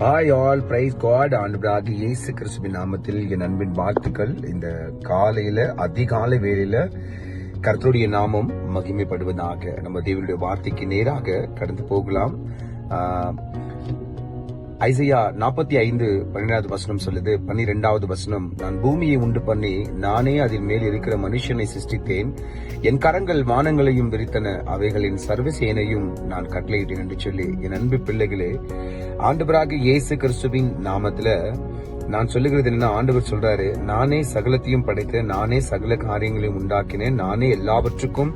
All price God ஆண்டவராக இயேசு கிறிஸ்துவின் நாமத்தில் என் அன்பின் வாழ்த்துக்கள். இந்த காலையில அதிகாலை வேளையில கர்த்தருடைய நாமம் மகிமைப்படுவதாக நம்ம தேவனுடைய வார்த்தைக்கு நேராக கடந்து போகலாம். ஐசையா நாற்பத்தி ஐந்து பன்னிரெண்டாவது வசனம் சொல்லுது பன்னிரெண்டாவது வசனம் நான் பூமியை உண்டு பண்ணி நானே அதில் மேல் இருக்கிற மனுஷனை சிருஷ்டித்தேன். என் கரங்கள் வானங்களையும் விரித்தன அவைகளின் சர்வசேனையும் நான் கட்டளையிட்டேன் என்று சொல்லி என் அன்பு பிள்ளைகளே ஆண்டவராக இயேசு கிறிஸ்துவின் நாமத்துல நான் சொல்லுகிறது என்ன ஆண்டவர் சொல்றாரு நானே சகலத்தையும் படைத்தேன் நானே சகல காரியங்களையும் உண்டாக்கினேன். நானே எல்லாவற்றுக்கும்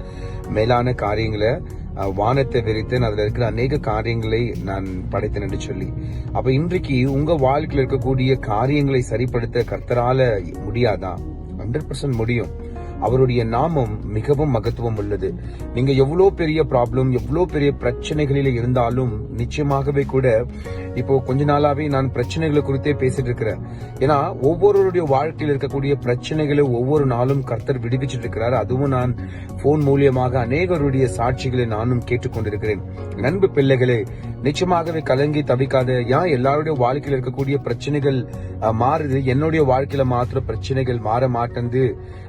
மேலான காரியங்களை வானத்தை விரித்தேன் அதில் இருக்கிற அநேக காரியங்களை நான் படைத்தேன் என்று சொல்லி. அப்ப இன்றைக்கு உங்க வாழ்க்கையில் இருக்கக்கூடிய காரியங்களை சரிப்படுத்த கர்த்தரால முடியாதா? ஹண்ட்ரட் முடியும். அவருடைய நாமம் மிகவும் மகத்துவம் உள்ளது. நீங்க எவ்வளோ பெரிய ப்ராப்ளம் எவ்வளோ பெரிய பிரச்சனைகளில் இருந்தாலும் நிச்சயமாகவே கூட இப்போ கொஞ்ச நாளாவே நான் பிரச்சனைகளை குறித்தே பேசிட்டு இருக்கிறேன். ஏன்னா ஒவ்வொருவருடைய வாழ்க்கையில் இருக்கக்கூடிய பிரச்சனைகளை ஒவ்வொரு நாளும் கர்த்தர் விடுவிச்சிட்டு இருக்கிறார். அதுவும் நான் போன் மூலியமாக அநேகருடைய சாட்சிகளை நானும் கேட்டுக்கொண்டிருக்கிறேன். நண்பு பிள்ளைகளே நிச்சயமாகவே கலங்கி தவிக்காத ஏன் எல்லாருடைய வாழ்க்கையில் இருக்கக்கூடிய பிரச்சனைகள் மாறுது. என்னுடைய வாழ்க்கையில மாத்திர பிரச்சனைகள் மாற மாட்டேன்து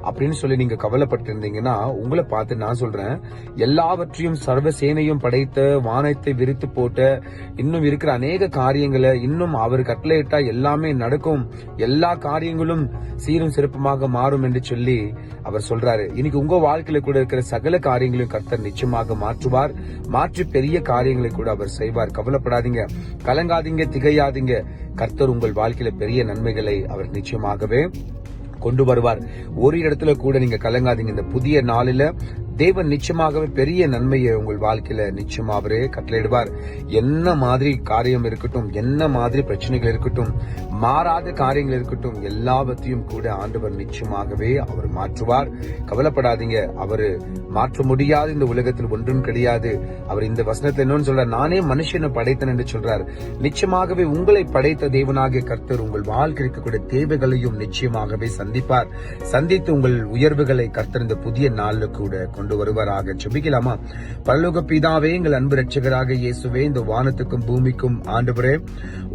அப்படின்னு சொல்லி நீங்க கவலைப்பட்டு இருந்தீங்கன்னா உங்களை பார்த்து நான் சொல்றேன் எல்லாவற்றையும் சர்வ சேனையும் படைத்த வானத்தை விரித்து போட்ட இன்னும் இருக்கிற அநேக காரியங்களை இன்னும் அவர் கட்டளையிட்டா எல்லாமே நடக்கும். எல்லா காரியங்களும் சீரும் சிறப்புமாக மாறும் என்று சொல்லி அவர் சொல்றாரு. இன்னைக்கு உங்க வாழ்க்கையில கூட இருக்கிற சகல காரியங்களையும் கர்த்தர் நிச்சயமாக மாற்றுவார். மாற்றி பெரிய காரியங்களை கூட அவர் செய்வார். கவலைப்படாதீங்க. கலங்காதீங்க திகையாதீங்க. கர்த்தர் உங்கள் வாழ்க்கையில பெரிய நன்மைகளை அவர் நிச்சயமாகவே கொண்டு வருவார். ஒரு இடத்துல கூட நீங்க கலங்காதீங்க. இந்த புதிய நாளில தேவன் நிச்சயமாகவே பெரிய நன்மையை உங்கள் வாழ்க்கையில நிச்சயமாகவே கட்டளையிடுவார். என்ன மாதிரி காரியம் இருக்கட்டும் என்ன மாதிரி பிரச்சனைகள் இருக்கட்டும் மாறாத காரியங்கள் இருக்கட்டும் எல்லாவற்றையும் கூட ஆண்டவர் நிச்சயமாகவே அவர் மாற்றுவார். கவலைப்படாதீங்க அவரு மாற்ற முடியாத இந்த உலகத்தில் ஒன்றும் கிடையாது. அவர் இந்த வசனத்தை என்னன்னு சொல்றார் நானே மனுஷனை படைத்தன் என்று சொல்றார். நிச்சயமாகவே உங்களை படைத்த தேவனாகிய கர்த்தர் உங்கள் வாழ்க்கை இருக்கக்கூடிய தேவைகளையும் நிச்சயமாகவே சந்திப்பார். சந்தித்து உங்கள் உயர்வுகளை கர்த்தர் இந்த புதிய நாளில் கூட கொண்டு வருவாராக. செபிக்கலாமா? பரலோக பிதாவே எங்கள் அன்பு ரட்சகராக இயேசுவே இந்த வானத்துக்கும் பூமிக்கும் ஆண்டவரே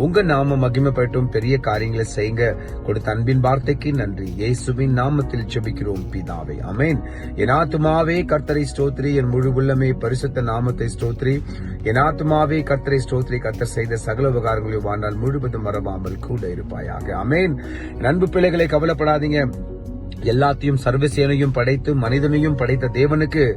உங்க நாம மகிமைப்பட்டும் பெரிய காரியங்களை செய்யுங்க. கொடுத்த அன்பின் வார்த்தைக்கு நன்றி. இயேசுவின் நாமத்தில் சுபிக்கிறோம் பிதாவே. அமேன் என் ஆத்துமாவே கர்த்தரை ஸ்தோத்ரி என் முழு உள்ளமே பரிசுத்த நாமத்தை ஸ்தோத்ரி என் ஆத்துமாவே கர்த்தரை ஸ்தோத்ரி கர்த்தர் செய்த சகல உபகாரங்களையும் வாழ்நாள் முழுவதும் மறவாமல் கூட இருப்பாயாக. அமேன் அன்பு பிள்ளைகளை கவலைப்படாதீங்க. எல்லாத்தையும் சர்வசேனையும் படைத்து மனிதனையும் படைத்த தேவனுக்கு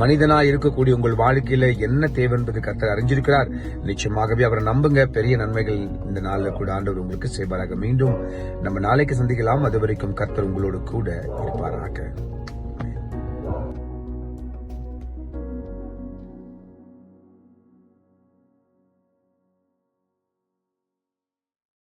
மனிதனா இருக்கக்கூடிய உங்கள் வாழ்க்கையில என்ன தேவை என்பது கர்த்தர் அறிஞ்சிருக்கிறார். நிச்சயமாகவே அவரை நம்புங்க. பெரிய நன்மைகள் இந்த நாளில் கூட ஆண்டவர் உங்களுக்கு செய்வாராக. மீண்டும் நம்ம நாளைக்கு சந்திக்கலாம். அது வரைக்கும் கர்த்தர் உங்களோடு கூட இருப்பாராக.